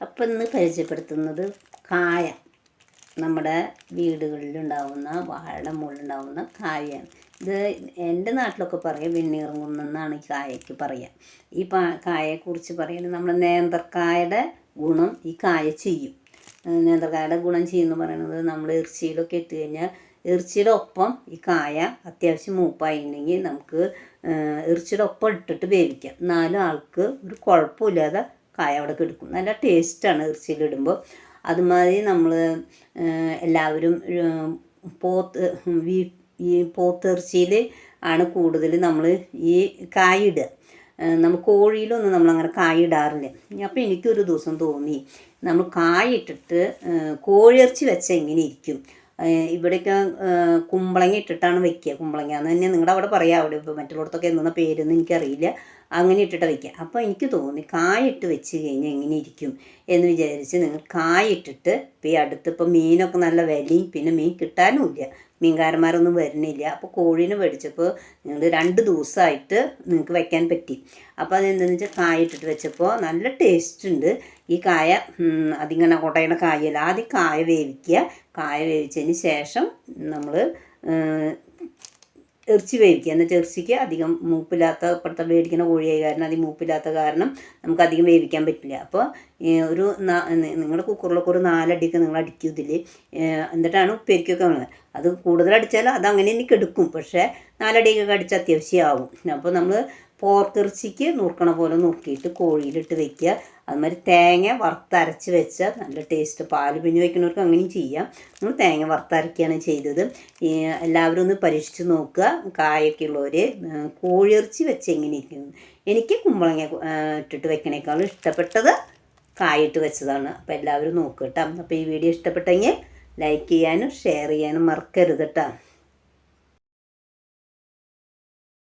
അപ്പം ഇന്ന് പരിചയപ്പെടുത്തുന്നത് കായ. നമ്മുടെ വീടുകളിലുണ്ടാവുന്ന വാഴയുടെ മുകളിലുണ്ടാവുന്ന കായയാണ്. ഇത് എന്റെ നാട്ടിലൊക്കെ പറയും വെണ്ണീറങ്ങുന്നെന്നാണ് ഈ കായയ്ക്ക് പറയുക ഈ പാ കായയെക്കുറിച്ച് പറയുന്നത് നമ്മൾ നേന്ത്രക്കായയുടെ ഗുണം ഈ കായ ചെയ്യും. നേന്ത്രക്കായയുടെ ഗുണം ചെയ്യുമെന്ന് പറയുന്നത് നമ്മൾ ഇറച്ചിയിലൊക്കെ ഇട്ട് കഴിഞ്ഞാൽ ഇറച്ചിയുടെ ഒപ്പം ഈ കായ അത്യാവശ്യം മൂപ്പായിട്ടുണ്ടെങ്കിൽ നമുക്ക് ഇറച്ചിയുടെ ഒപ്പം ഇട്ടിട്ട് വേവിക്കാം. എന്നാലും ആൾക്ക് ഒരു കുഴപ്പമില്ലാതെ കായ അവിടെ കിടക്കും. നല്ല ടേസ്റ്റാണ് ഇറച്ചിയിലിടുമ്പോൾ അതുമാതിരി നമ്മൾ എല്ലാവരും പോത്ത് വീ ഈ പോത്തിറച്ചിയിൽ ആണ് കൂടുതൽ നമ്മൾ ഈ കായ ഇടുക. ഏഹ് നമ്മൾ കോഴിയിലൊന്നും നമ്മളങ്ങനെ കായ ഇടാറില്ല. അപ്പോൾ എനിക്കൊരു ദിവസം തോന്നി നമ്മൾ കായ ഇട്ടിട്ട് ഏഹ് കോഴിയിറച്ചി വെച്ചാൽ എങ്ങനെ ഇരിക്കും? ഇവിടെയൊക്കെ കുമ്പളങ്ങ ഇട്ടിട്ടാണ് വെക്കുക. കുമ്പളങ്ങ എന്ന് തന്നെ നിങ്ങളുടെ അവിടെ പറയാം. അവിടെ ഇപ്പോൾ മറ്റുള്ളടത്തൊക്കെ എന്തെന്ന പേരൊന്നും എനിക്കറിയില്ല. അങ്ങനെ ഇട്ടിട്ട് വെക്കുക. അപ്പോൾ എനിക്ക് തോന്നി കായിട്ട് വെച്ച് കഴിഞ്ഞാൽ എങ്ങനെ ഇരിക്കും എന്ന് വിചാരിച്ച് നിങ്ങൾ കായിട്ടിട്ട് ഇപ്പോൾ ഈ അടുത്തിപ്പോൾ മീനൊക്കെ നല്ല വിലയും പിന്നെ മീൻ കിട്ടാനുമില്ല. മീൻകാരന്മാരൊന്നും വരുന്നില്ല. അപ്പോൾ കോഴീനെ മേടിച്ചപ്പോൾ നിങ്ങൾ രണ്ട് ദിവസമായിട്ട് നിങ്ങൾക്ക് വെക്കാൻ പറ്റി. അപ്പോൾ അതെന്താണെന്ന് വെച്ചാൽ കായ ഇട്ടിട്ട് വെച്ചപ്പോൾ നല്ല ടേസ്റ്റ് ഉണ്ട്. ഈ കായ അതിങ്ങനെ കൊടയുടെ കായല്ല. ആദ്യം കായ വേവിക്കുക. കായ വേവിച്ചതിന് ശേഷം നമ്മൾ ഇറച്ചി വേവിക്കുക. എന്നുവെച്ചാൽ ഇറച്ചിക്ക് അധികം മൂപ്പില്ലാത്ത ഇപ്പോഴത്തെ മേടിക്കുന്ന കോഴിയായ കാരണം അധികം മൂപ്പില്ലാത്ത കാരണം നമുക്ക് അധികം വേവിക്കാൻ പറ്റില്ല. അപ്പോൾ ഒരു നിങ്ങളുടെ കുക്കറിലൊക്കെ ഒരു നാലടിക്ക് നിങ്ങൾ അടിക്കും ഇതിൽ. എന്നിട്ടാണ് ഉപ്പേരിക്കൊക്കെ വേണത് അത് കൂടുതൽ അടിച്ചാൽ അത് അങ്ങനെ എനിക്ക് എടുക്കും പക്ഷേ നാലടിയൊക്കെ അടിച്ച് അത്യാവശ്യമാവും അപ്പോൾ നമ്മൾ പോർക്കിറച്ചിക്ക് നുറുക്കണ പോലെ നുറുക്കിയിട്ട് കോഴിയിലിട്ട് വെക്കുക. അതുമാതിരി തേങ്ങ വറുത്തരച്ച് വെച്ചാൽ നല്ല ടേസ്റ്റ് പാൽ പിഞ്ഞ് വയ്ക്കുന്നവർക്ക് അങ്ങനെയും ചെയ്യാം. നമ്മൾ തേങ്ങ വറുത്തരയ്ക്കുകയാണ് ചെയ്തത്. എല്ലാവരും ഒന്ന് പരീക്ഷിച്ച് നോക്കുക. കായൊക്കെ ഉള്ളവർ കോഴിയിറച്ചി വെച്ച് എങ്ങനെ ഇരിക്കുന്നു എനിക്ക് കുമ്പളങ്ങ ഇട്ടിട്ട് വെക്കണേക്കാളും ഇഷ്ടപ്പെട്ടത് കായിട്ട് വെച്ചതാണ്. അപ്പോൾ എല്ലാവരും നോക്കുക കേട്ടോ. അപ്പോൾ ഈ വീഡിയോ ഇഷ്ടപ്പെട്ടെങ്കിൽ ലൈക്ക് ചെയ്യാനും ഷെയർ ചെയ്യാനും മറക്കരുത് കേട്ടോ.